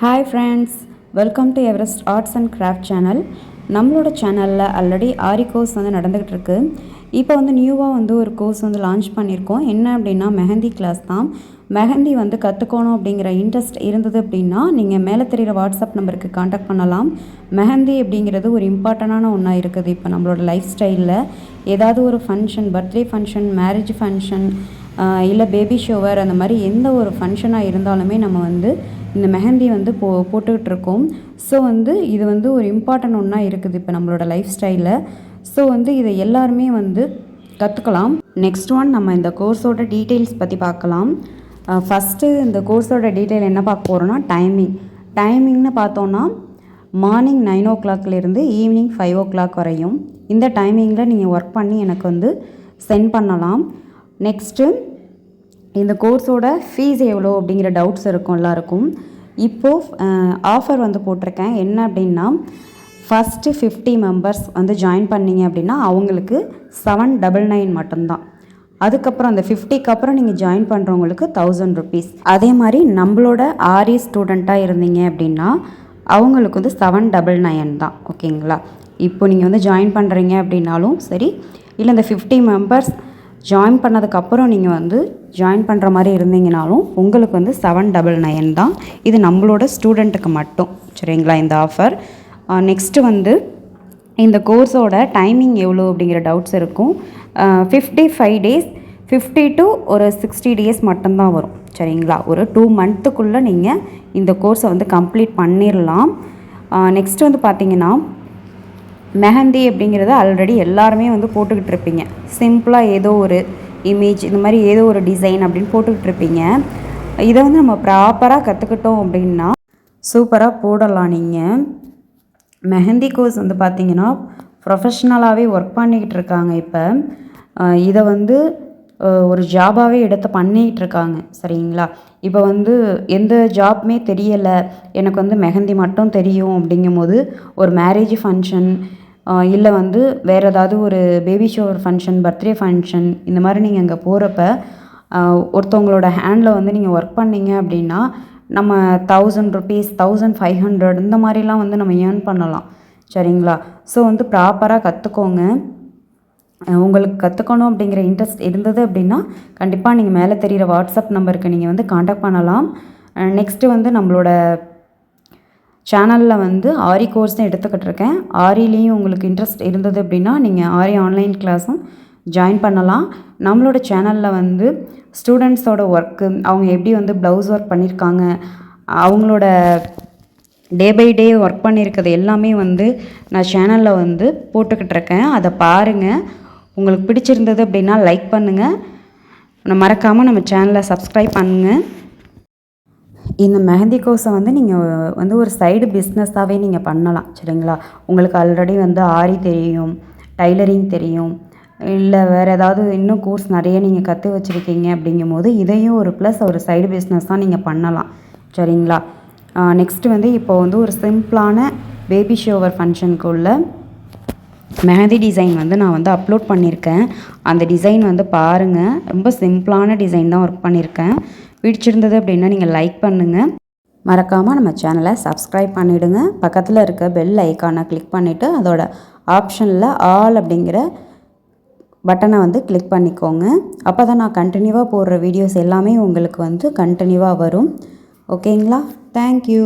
Hi friends welcome to Everest arts and craft channel நம்மளோட சேனலில் already ஆரி course வந்து நடந்துக்கிட்டு இருக்கு. இப்போ வந்து நியூவாக வந்து ஒரு கோர்ஸ் வந்து லான்ச் பண்ணியிருக்கோம். என்ன அப்படின்னா மெஹந்தி கிளாஸ் தான். மெஹந்தி வந்து கற்றுக்கணும் அப்படிங்கிற இன்ட்ரெஸ்ட் இருந்தது அப்படின்னா நீங்கள் மேலே தெரிகிற வாட்ஸ்அப் நம்பருக்கு காண்டாக்ட் பண்ணலாம். மெஹந்தி அப்படிங்கிறது ஒரு இம்பார்ட்டண்டான ஒன்றா இருக்குது இப்போ நம்மளோட லைஃப் ஸ்டைலில் ஏதாவது ஒரு function birthday function marriage function இல்லை பேபி ஷோவர் அந்த மாதிரி எந்த ஒரு ஃபங்க்ஷனாக இருந்தாலுமே நம்ம வந்து இந்த மெஹந்தி வந்து போ போட்டுக்கிட்டு இருக்கோம் ஸோ வந்து இது வந்து ஒரு இம்பார்ட்டன்ட் ஒன்றா இருக்குது இப்போ நம்மளோட லைஃப் ஸ்டைலில் ஸோ வந்து இதை எல்லாருமே வந்து கற்றுக்கலாம் நெக்ஸ்ட் ஒன் நம்ம இந்த கோர்ஸோட டீட்டெயில்ஸ் பற்றி பார்க்கலாம். ஃபஸ்ட்டு இந்த கோர்ஸோட டீட்டெயில் என்ன பார்க்க போகிறோன்னா டைமிங் டைமிங்னு பார்த்தோன்னா மார்னிங் நைன் ஓ கிளாக்லேருந்து ஈவினிங் ஃபைவ் ஓ கிளாக் வரையும். இந்த டைமிங்கில் நீங்கள் ஒர்க் பண்ணி எனக்கு வந்து சென்ட் பண்ணலாம். நெக்ஸ்ட்டு இந்த கோர்ஸோட ஃபீஸ் எவ்வளோ அப்படிங்கிற டவுட்ஸ் இருக்கும் எல்லாருக்கும். இப்போது ஆஃபர் வந்து போட்டிருக்கேன். என்ன அப்படின்னா ஃபஸ்ட்டு ஃபிஃப்டி மெம்பர்ஸ் வந்து ஜாயின் பண்ணீங்க அப்படின்னா அவங்களுக்கு செவன் டபுள் நைன் மட்டும்தான். அதுக்கப்புறம் அந்த ஃபிஃப்டிக்கு அப்புறம் நீங்கள் ஜாயின் பண்ணுறவங்களுக்கு தௌசண்ட் ருபீஸ் அதே மாதிரி நம்மளோட ஆரி ஸ்டூடெண்ட்டாக இருந்தீங்க அப்படின்னா அவங்களுக்கு வந்து செவன் டபுள் நைன் தான். ஓகேங்களா இப்போ நீங்கள் வந்து ஜாயின் பண்ணுறீங்க அப்படின்னாலும் சரி இல்லை இந்த ஃபிஃப்டி மெம்பர்ஸ் ஜாயின் பண்ணதுக்கப்புறம் நீங்கள் வந்து ஜாயின் பண்ணுற மாதிரி இருந்தீங்கனாலும் உங்களுக்கு வந்து செவன் டபுள் நைன் தான். இது நம்மளோட ஸ்டூடெண்ட்டுக்கு மட்டும். சரிங்களா இந்த ஆஃபர் நெக்ஸ்ட்டு வந்து இந்த கோர்ஸோட டைமிங் எவ்வளோ அப்படிங்கிற டவுட்ஸ் இருக்கும். Fifty five days fifty to ஒரு சிக்ஸ்டி டேஸ் மட்டும்தான் வரும். சரிங்களா ஒரு டூ மந்த்துக்குள்ளே நீங்கள் இந்த கோர்ஸை வந்து கம்ப்ளீட் பண்ணிடலாம் நெக்ஸ்ட் வந்து பார்த்தீங்கன்னா மெஹந்தி அப்படிங்கிறத ஆல்ரெடி எல்லாருமே வந்து போட்டுக்கிட்டு இருப்பீங்க. சிம்பிளாக ஏதோ ஒரு இமேஜ் இந்த மாதிரி ஏதோ ஒரு டிசைன் அப்படின்னு போட்டுக்கிட்டு இருப்பீங்க. இதை வந்து நம்ம ப்ராப்பராக கற்றுக்கிட்டோம் அப்படின்னா சூப்பராக போடலாம் நீங்கள் மெஹந்தி கோர்ஸ் வந்து பார்த்தீங்கன்னா ப்ரொஃபஷ்னலாகவே ஒர்க் பண்ணிக்கிட்டு இருக்காங்க இப்போ. இதை வந்து ஒரு ஜாபாகவே எடுத்து பண்ணிகிட்டு இருக்காங்க. சரிங்களா? இப்போ வந்து எந்த ஜாப்மே தெரியலை. எனக்கு வந்து மெஹந்தி மட்டும் தெரியும் அப்படிங்கும்போது ஒரு மேரேஜ் ஃபங்க்ஷன் இல்லை வந்து வேறு ஏதாவது ஒரு baby shower function birthday function இந்த மாதிரி நீங்கள் அங்கே போகிறப்ப ஒருத்தவங்களோட ஹேண்டில் வந்து நீங்கள் ஒர்க் பண்ணீங்க அப்படின்னா நம்ம thousand rupees thousand five hundred இந்த மாதிரிலாம் வந்து நம்ம ஏர்ன் பண்ணலாம். சரிங்களா? ஸோ வந்து ப்ராப்பராக கற்றுக்கோங்க உங்களுக்கு கற்றுக்கணும் அப்படிங்கிற இன்ட்ரெஸ்ட் இருந்தது அப்படின்னா கண்டிப்பாக நீங்கள் மேலே தெரிகிற வாட்ஸ்அப் நம்பருக்கு நீங்கள் வந்து காண்டாக்ட் பண்ணலாம். நெக்ஸ்ட்டு வந்து நம்மளோட சேனலில் வந்து ஆரி கோர்ஸ் தான் எடுத்துக்கிட்டு இருக்கேன் ஆரிலேயும் உங்களுக்கு இன்ட்ரெஸ்ட் இருந்தது அப்படின்னா நீங்கள் ஆரி ஆன்லைன் கிளாஸும் ஜாயின் பண்ணலாம். நம்மளோட சேனலில் வந்து ஸ்டூடெண்ட்ஸோட ஒர்க்கு அவங்க எப்படி வந்து ப்ளவுஸ் ஒர்க் பண்ணியிருக்காங்க அவங்களோட டே பை டே ஒர்க் பண்ணியிருக்கிறது எல்லாமே வந்து நான் சேனலில் வந்து போட்டுக்கிட்டு இருக்கேன் அதை பாருங்கள் உங்களுக்கு பிடிச்சிருந்தது அப்படின்னா லைக் பண்ணுங்கள் மறக்காமல் நம்ம சேனலை சப்ஸ்கிரைப் பண்ணுங்கள் இந்த மெஹந்தி கோர்ஸை வந்து நீங்கள் வந்து ஒரு சைடு பிஸ்னஸாகவே நீங்கள் பண்ணலாம் சரிங்களா? உங்களுக்கு ஆல்ரெடி வந்து ஆரி தெரியும் டைலரிங் தெரியும் இல்லை வேறு ஏதாவது இன்னும் கோர்ஸ் நிறைய நீங்கள் கற்று வச்சுருக்கீங்க அப்படிங்கும் போது இதையும் ஒரு ப்ளஸ் ஒரு சைடு பிஸ்னஸ் தான் நீங்கள் பண்ணலாம் சரிங்களா? நெக்ஸ்ட்டு வந்து இப்போ வந்து ஒரு சிம்பிளான பேபி ஷோவர் ஃபங்க்ஷனுக்கு உள்ள மெஹந்தி டிசைன் வந்து நான் வந்து அப்லோட் பண்ணியிருக்கேன். அந்த டிசைன் வந்து பாருங்கள் ரொம்ப சிம்பிளான டிசைன் தான் ஒர்க் பண்ணியிருக்கேன். பிடிச்சிருந்தது அப்படின்னா நீங்கள் லைக் பண்ணுங்கள் மறக்காமல் நம்ம சேனலை சப்ஸ்கிரைப் பண்ணிவிடுங்க பக்கத்தில் இருக்க பெல் ஐக்கானை கிளிக் பண்ணிவிட்டு அதோட ஆப்ஷனில் ஆல் அப்படிங்கிற பட்டனை வந்து கிளிக் பண்ணிக்கோங்க. அப்போ தான் நான் கண்டினியூவாக போடுற வீடியோஸ் எல்லாமே உங்களுக்கு வந்து கண்டினியூவாக வரும். ஓகேங்களா தேங்க்யூ